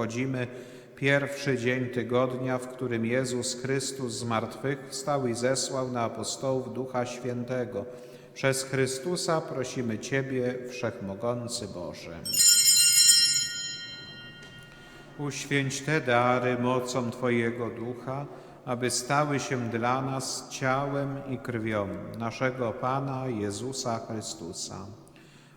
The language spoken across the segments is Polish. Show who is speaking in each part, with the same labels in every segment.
Speaker 1: obchodzimy pierwszy dzień tygodnia, w którym Jezus Chrystus z martwych wstał i zesłał na apostołów Ducha Świętego. Przez Chrystusa prosimy Ciebie, Wszechmogący Boże. Uświęć te dary mocą Twojego Ducha, aby stały się dla nas ciałem i krwią naszego Pana Jezusa Chrystusa.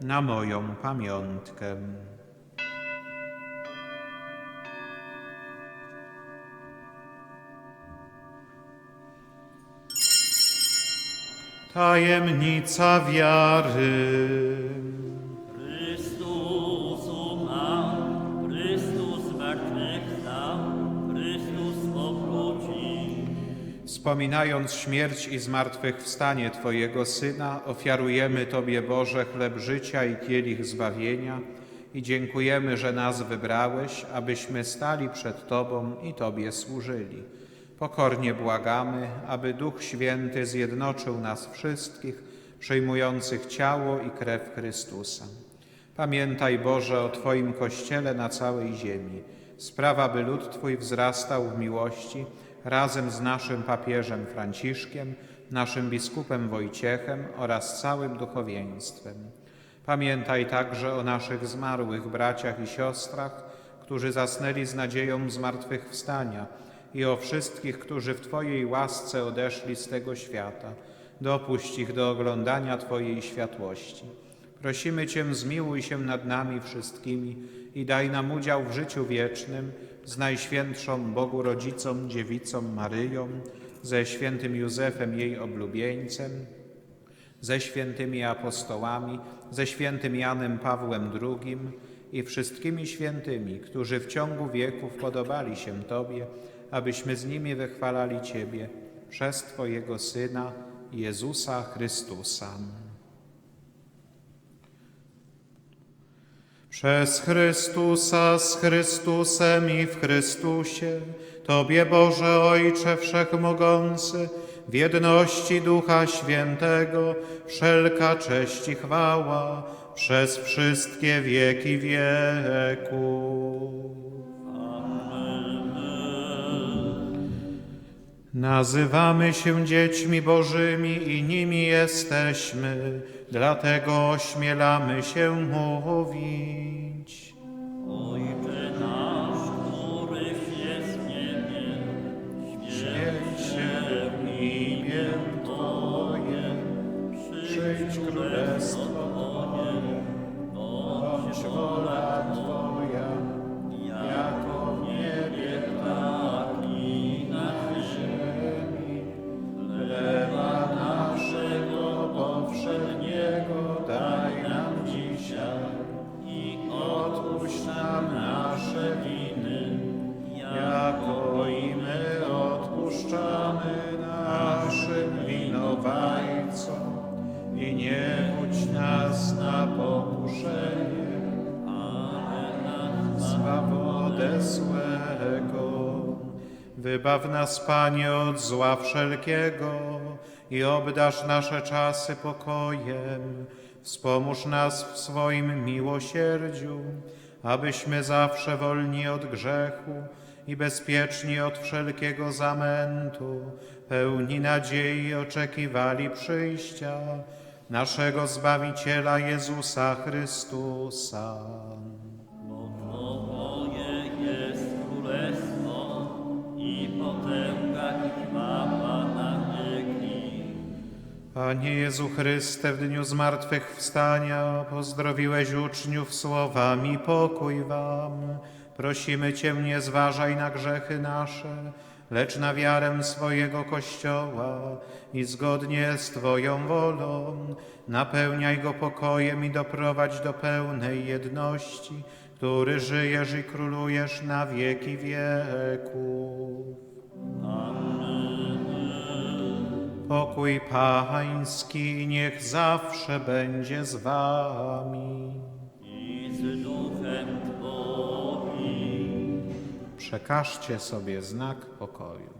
Speaker 1: na moją pamiątkę. Tajemnica wiary. Wspominając śmierć i zmartwychwstanie Twojego Syna, ofiarujemy Tobie, Boże, chleb życia i kielich zbawienia i dziękujemy, że nas wybrałeś, abyśmy stali przed Tobą i Tobie służyli. Pokornie błagamy, aby Duch Święty zjednoczył nas wszystkich, przyjmujących ciało i krew Chrystusa. Pamiętaj, Boże, o Twoim Kościele na całej ziemi. Sprawa, by lud Twój wzrastał w miłości razem z naszym papieżem Franciszkiem, naszym biskupem Wojciechem oraz całym duchowieństwem. Pamiętaj także o naszych zmarłych braciach i siostrach, którzy zasnęli z nadzieją zmartwychwstania i o wszystkich, którzy w Twojej łasce odeszli z tego świata. Dopuść ich do oglądania Twojej światłości. Prosimy Cię, zmiłuj się nad nami wszystkimi i daj nam udział w życiu wiecznym z Najświętszą Bogu Rodzicą, Dziewicą Maryją, ze świętym Józefem, jej oblubieńcem, ze świętymi apostołami, ze świętym Janem Pawłem II i wszystkimi świętymi, którzy w ciągu wieków podobali się Tobie, abyśmy z nimi wychwalali Ciebie przez Twojego Syna, Jezusa Chrystusa. Przez Chrystusa, z Chrystusem i w Chrystusie, Tobie Boże Ojcze Wszechmogący, w jedności Ducha Świętego, wszelka cześć i chwała przez wszystkie wieki wieków. Nazywamy się dziećmi Bożymi i nimi jesteśmy, dlatego ośmielamy się mówić. Wybaw nas, Panie, od zła wszelkiego i obdasz nasze czasy pokojem. Wspomóż nas w swoim miłosierdziu, abyśmy zawsze wolni od grzechu i bezpieczni od wszelkiego zamętu, pełni nadziei oczekiwali przyjścia naszego Zbawiciela Jezusa Chrystusa.
Speaker 2: Panie Jezu Chryste, w dniu zmartwychwstania pozdrowiłeś uczniów słowami pokój wam. Prosimy Cię, nie zważaj na grzechy nasze, lecz na wiarę swojego Kościoła i zgodnie z Twoją wolą napełniaj go pokojem i doprowadź do pełnej jedności, który żyjesz i królujesz na wieki wieków. Pokój Pański niech zawsze będzie z Wami.
Speaker 3: i z duchem Twoim.
Speaker 2: Przekażcie sobie znak pokoju.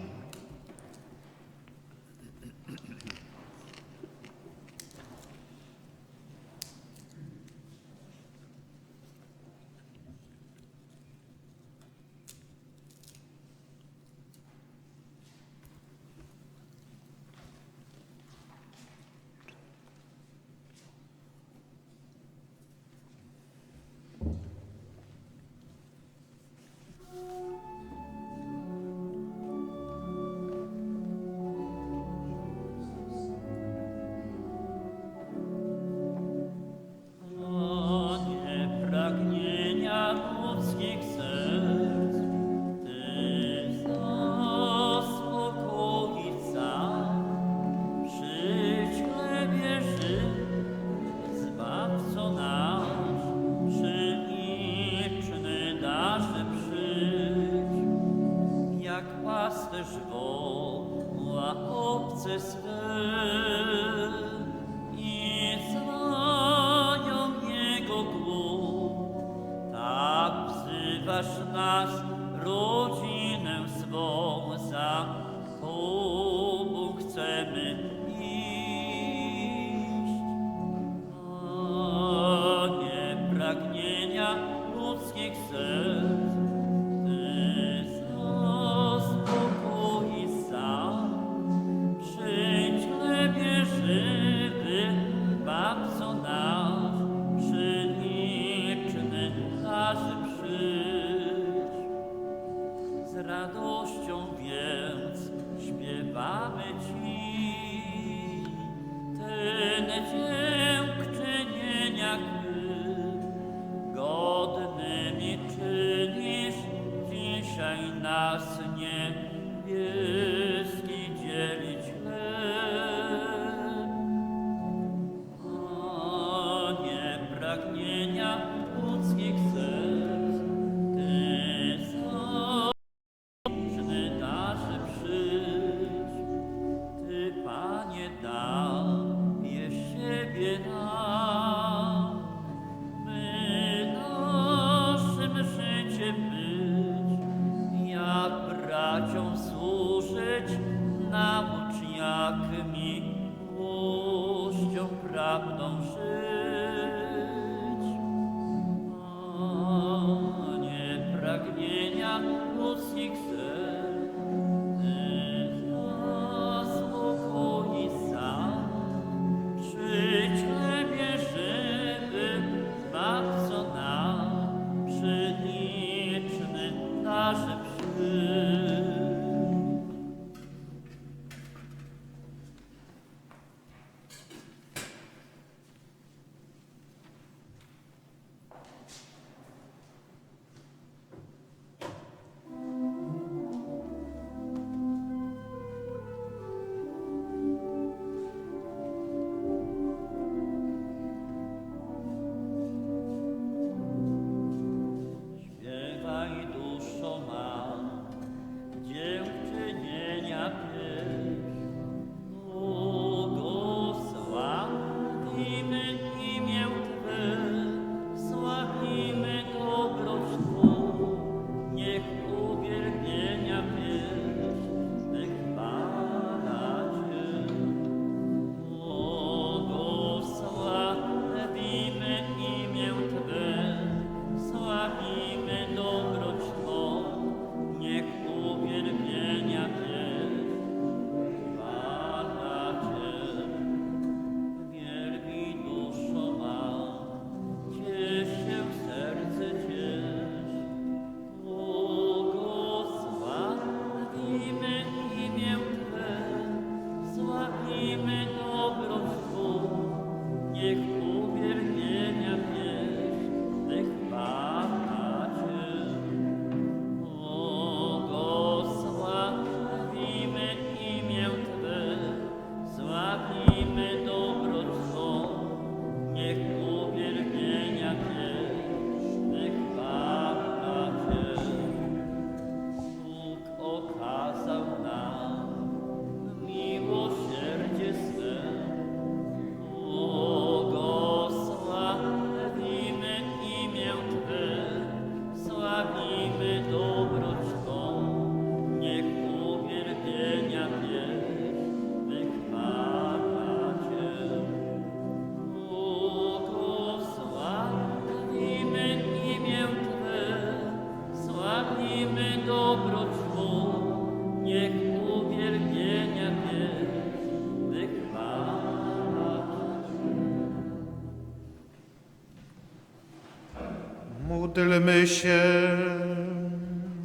Speaker 1: Módlmy się,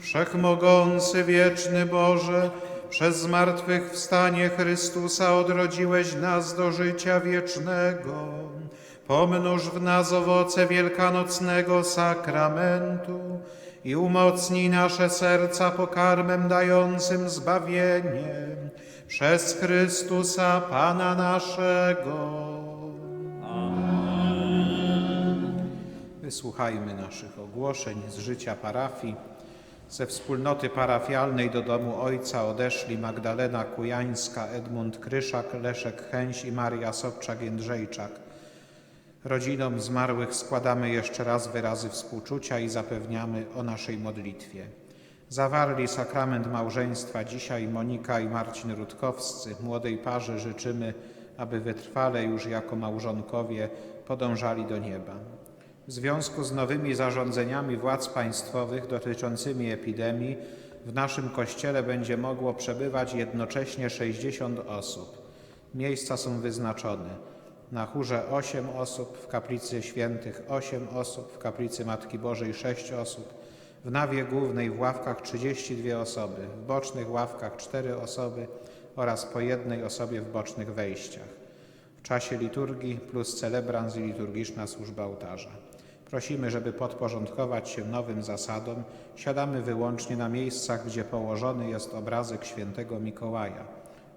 Speaker 1: Wszechmogący, wieczny Boże, przez zmartwychwstanie Chrystusa odrodziłeś nas do życia wiecznego. Pomnóż w nas owoce wielkanocnego sakramentu i umocnij nasze serca pokarmem dającym zbawienie przez Chrystusa Pana naszego. Wysłuchajmy naszych ogłoszeń z życia parafii. Ze wspólnoty parafialnej do domu Ojca odeszli Magdalena Kujańska, Edmund Kryszak, Leszek Chęś i Maria Sobczak-Jędrzejczak. Rodzinom zmarłych składamy jeszcze raz wyrazy współczucia i zapewniamy o naszej modlitwie. Zawarli sakrament małżeństwa dzisiaj Monika i Marcin Rutkowscy. Młodej parze życzymy, aby wytrwale już jako małżonkowie podążali do nieba. W związku z nowymi zarządzeniami władz państwowych dotyczącymi epidemii w naszym kościele będzie mogło przebywać jednocześnie 60 osób. Miejsca są wyznaczone. Na chórze 8 osób, w kaplicy świętych 8 osób, w kaplicy Matki Bożej 6 osób, w nawie głównej w ławkach 32 osoby, w bocznych ławkach 4 osoby oraz po jednej osobie w bocznych wejściach. W czasie liturgii plus celebrans i liturgiczna służba ołtarza. Prosimy, żeby podporządkować się nowym zasadom, siadamy wyłącznie na miejscach, gdzie położony jest obrazek świętego Mikołaja.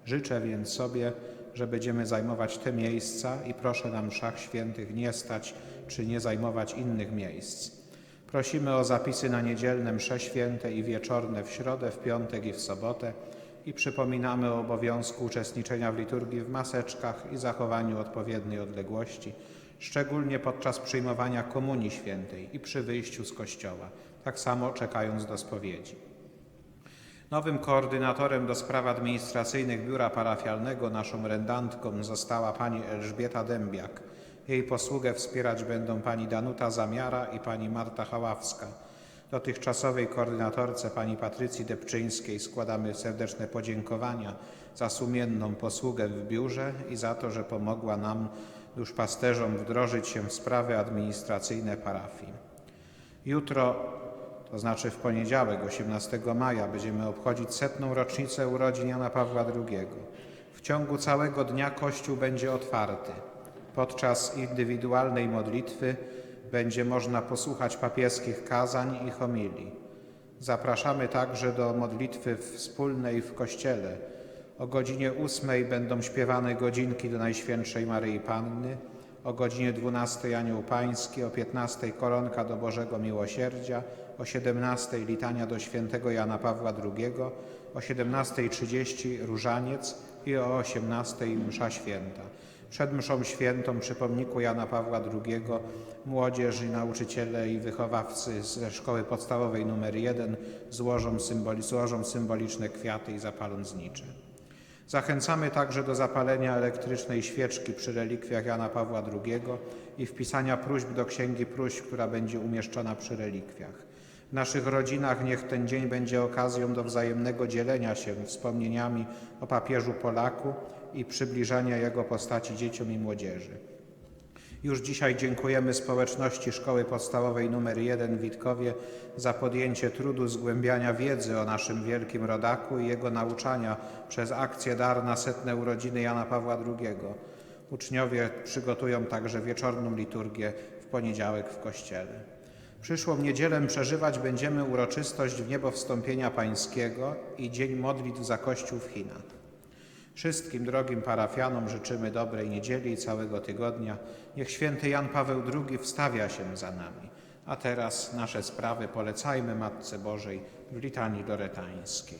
Speaker 1: Życzę więc sobie, że będziemy zajmować te miejsca i proszę na mszach świętych nie stać czy nie zajmować innych miejsc. Prosimy o zapisy na niedzielne msze święte i wieczorne w środę, w piątek i w sobotę i przypominamy o obowiązku uczestniczenia w liturgii w maseczkach i zachowaniu odpowiedniej odległości, szczególnie podczas przyjmowania komunii świętej i przy wyjściu z kościoła, tak samo czekając do spowiedzi. Nowym koordynatorem do spraw administracyjnych biura parafialnego, naszą rendantką została pani Elżbieta Dębiak. Jej posługę wspierać będą pani Danuta Zamiara i pani Marta Haławska. Dotychczasowej koordynatorce pani Patrycji Depczyńskiej składamy serdeczne podziękowania za sumienną posługę w biurze i za to, że pomogła nam, duszpasterzom, wdrożyć się w sprawy administracyjne parafii. Jutro, to znaczy w poniedziałek, 18 maja, będziemy obchodzić setną rocznicę urodzin Jana Pawła II. W ciągu całego dnia Kościół będzie otwarty. Podczas indywidualnej modlitwy będzie można posłuchać papieskich kazań i homilii. Zapraszamy także do modlitwy wspólnej w Kościele. O godzinie 8 będą śpiewane godzinki do Najświętszej Maryi Panny, o godzinie 12 Anioł Pański, o 15 koronka do Bożego Miłosierdzia, o 17 litania do świętego Jana Pawła II, o 17.30 różaniec i o 18 msza święta. Przed mszą świętą przy pomniku Jana Pawła II młodzież i nauczyciele i wychowawcy ze szkoły podstawowej nr 1 złożą, symboli, złożą symboliczne kwiaty i zapalą znicze. Zachęcamy także do zapalenia elektrycznej świeczki przy relikwiach Jana Pawła II i wpisania próśb do Księgi Próśb, która będzie umieszczona przy relikwiach. W naszych rodzinach niech ten dzień będzie okazją do wzajemnego dzielenia się wspomnieniami o papieżu Polaku i przybliżania jego postaci dzieciom i młodzieży. Już dzisiaj dziękujemy społeczności Szkoły Podstawowej nr 1 w Witkowie za podjęcie trudu zgłębiania wiedzy o naszym wielkim rodaku i jego nauczania przez akcję Dar na setne urodziny Jana Pawła II. Uczniowie przygotują także wieczorną liturgię w poniedziałek w kościele. Przyszłą niedzielę przeżywać będziemy uroczystość w niebo wstąpienia pańskiego i Dzień Modlitw za Kościół w Chinach. Wszystkim drogim parafianom życzymy dobrej niedzieli i całego tygodnia. Niech święty Jan Paweł II wstawia się za nami. A teraz nasze sprawy polecajmy Matce Bożej w litanii loretańskiej.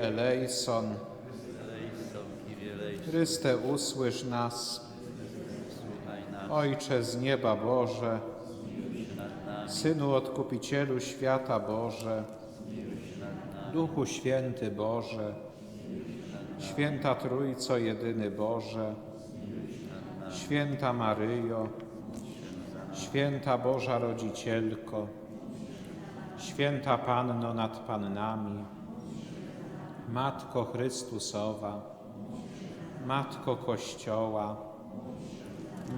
Speaker 1: Kyrie eleison, Chryste usłysz nas, Ojcze z nieba Boże, Synu Odkupicielu świata Boże, Duchu Święty Boże, Święta Trójco Jedyny Boże, Święta Maryjo, Święta Boża Rodzicielko, Święta Panno nad Pannami, Matko Chrystusowa, Matko Kościoła,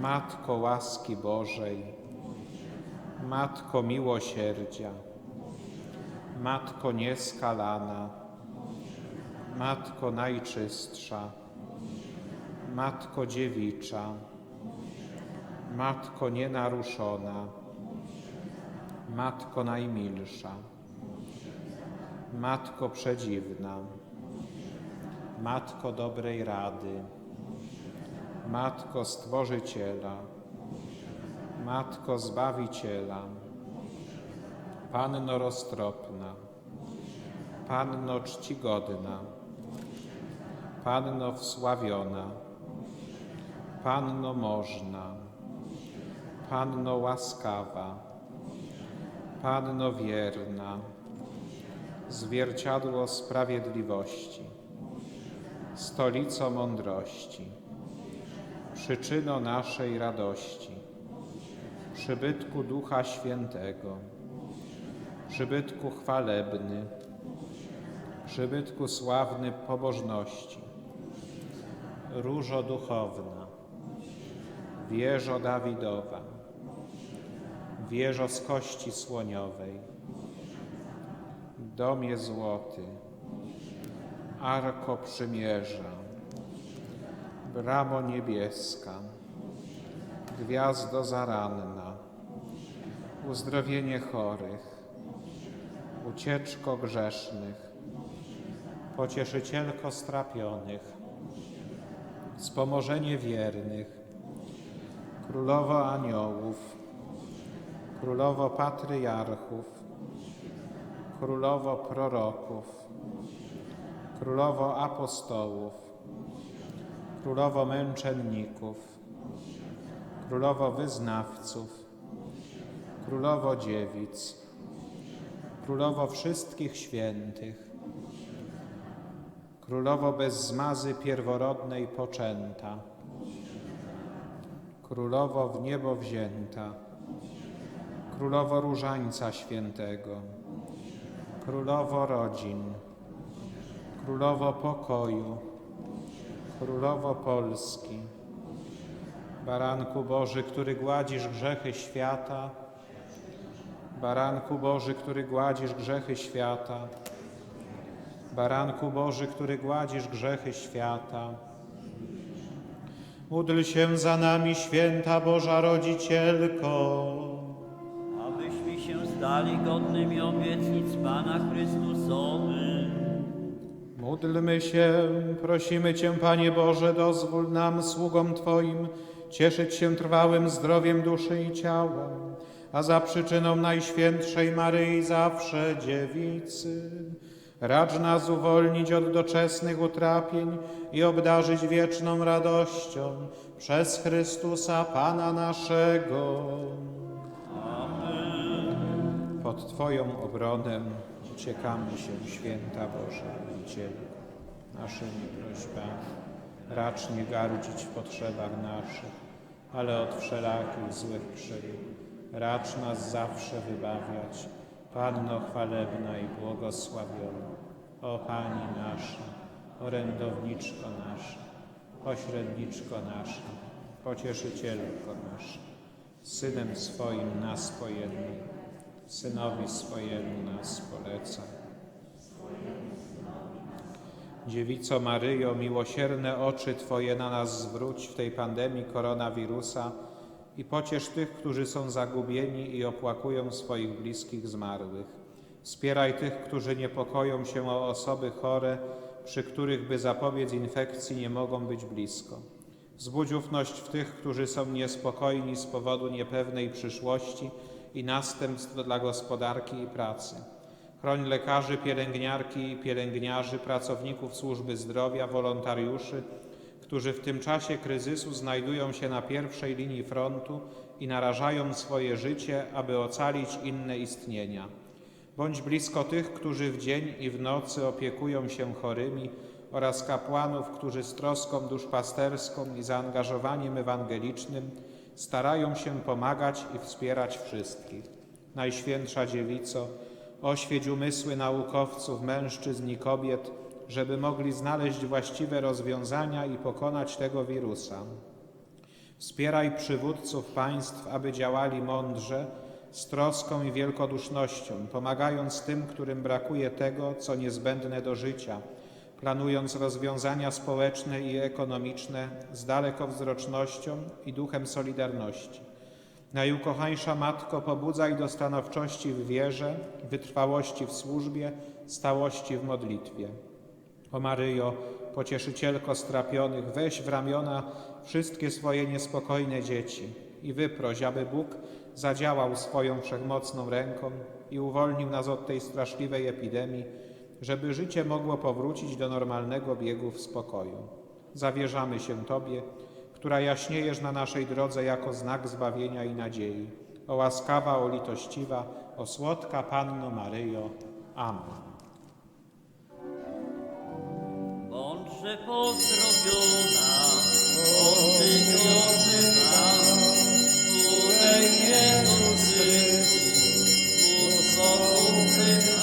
Speaker 1: Matko łaski Bożej, Matko miłosierdzia, Matko nieskalana, Matko najczystsza, Matko dziewicza, Matko nienaruszona, Matko najmilsza, Matko przedziwna, Matko dobrej rady, Matko Stworzyciela, Matko Zbawiciela, Panno roztropna, Panno czcigodna, Panno wsławiona, Panno można, Panno łaskawa, Panno wierna, zwierciadło sprawiedliwości, stolico mądrości, przyczyno naszej radości, przybytku Ducha Świętego, przybytku chwalebny, przybytku sławny pobożności, różo duchowna, wieżo Dawidowa, wieżo z kości słoniowej, domie złoty, arko przymierza, bramo niebieska, gwiazdo zaranna, uzdrowienie chorych, ucieczko grzesznych, pocieszycielko strapionych, wspomożenie wiernych, królowo aniołów, królowo patriarchów, królowo proroków, królowo apostołów, królowo męczenników, królowo wyznawców, królowo dziewic, królowo wszystkich świętych, królowo bez zmazy pierworodnej poczęta, królowo w niebo wzięta, królowo różańca świętego, królowo rodzin, królowo pokoju, królowo Polski, baranku Boży, który gładzisz grzechy świata, baranku Boży, który gładzisz grzechy świata, baranku Boży, który gładzisz grzechy świata. Módl się za nami, święta Boża Rodzicielko.
Speaker 2: abyśmy się stali godnymi obietnic Pana Chrystusowych.
Speaker 1: Módlmy się, prosimy Cię, Panie Boże, dozwól nam, sługom Twoim, cieszyć się trwałym zdrowiem duszy i ciała, a za przyczyną Najświętszej Maryi zawsze dziewicy. Racz nas uwolnić od doczesnych utrapień i obdarzyć wieczną radością przez Chrystusa Pana naszego. Pod Twoją obronę uciekamy się, święta Boża Rodzicielu, naszymi prośbami. Racz nie gardzić w potrzebach naszych, ale od wszelakich złych krzyw. Racz nas zawsze wybawiać, Panno chwalebna i błogosławiona. O Pani nasza, orędowniczko nasza, pośredniczko nasza, pocieszycielko nasza, Synem swoim nas pojednaj, Synowi swojemu nas polecaj. Dziewico Maryjo, miłosierne oczy Twoje na nas zwróć w tej pandemii koronawirusa i pociesz tych, którzy są zagubieni i opłakują swoich bliskich zmarłych. Wspieraj tych, którzy niepokoją się o osoby chore, przy których by zapobiec infekcji nie mogą być blisko. Wzbudź ufność w tych, którzy są niespokojni z powodu niepewnej przyszłości i następstw dla gospodarki i pracy. Chroń lekarzy, pielęgniarki pielęgniarzy, pracowników służby zdrowia, wolontariuszy, którzy w tym czasie kryzysu znajdują się na pierwszej linii frontu i narażają swoje życie, aby ocalić inne istnienia. Bądź blisko tych, którzy w dzień i w nocy opiekują się chorymi oraz kapłanów, którzy z troską duszpasterską i zaangażowaniem ewangelicznym starają się pomagać i wspierać wszystkich. Najświętsza Dziewico, oświeć umysły naukowców, mężczyzn i kobiet, żeby mogli znaleźć właściwe rozwiązania i pokonać tego wirusa. Wspieraj przywódców państw, aby działali mądrze, z troską i wielkodusznością, pomagając tym, którym brakuje tego, co niezbędne do życia, planując rozwiązania społeczne i ekonomiczne z dalekowzrocznością i duchem solidarności. Najukochańsza Matko, pobudzaj do stanowczości w wierze, wytrwałości w służbie, stałości w modlitwie. O Maryjo, pocieszycielko strapionych, weź w ramiona wszystkie swoje niespokojne dzieci i wyproś, aby Bóg zadziałał swoją wszechmocną ręką i uwolnił nas od tej straszliwej epidemii, żeby życie mogło powrócić do normalnego biegu w spokoju. Zawierzamy się Tobie, która jaśniejesz na naszej drodze jako znak zbawienia i nadziei. O łaskawa, o litościwa, o słodka Panno Maryjo. Amen.
Speaker 2: Bądźże pozdrowiona tych i ożywa, której Jezus Chrystus bóstwo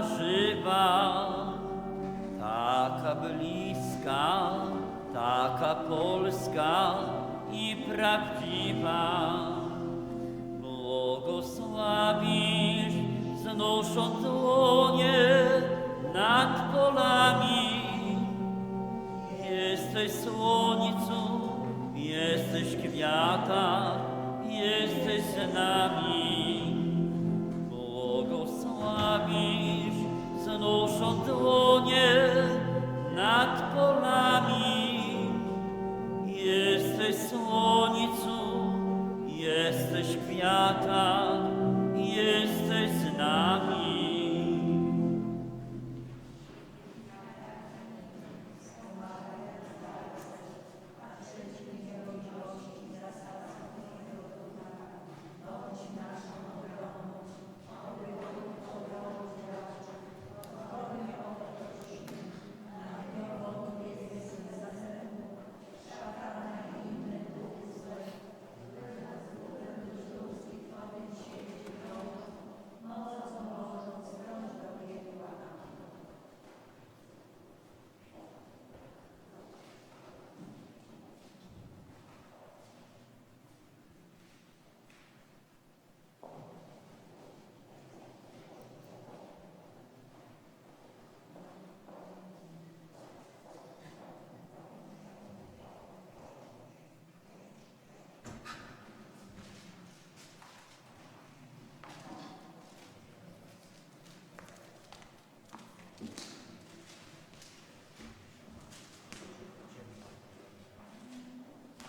Speaker 2: Żywa, taka bliska, taka polska i prawdziwa. Błogosławisz, znosząc dłonie nad polami. Jesteś słonicą, jesteś kwiata, jesteś z nami. Znosząc dłonie nad polami. Jesteś słonicą, jesteś kwiata,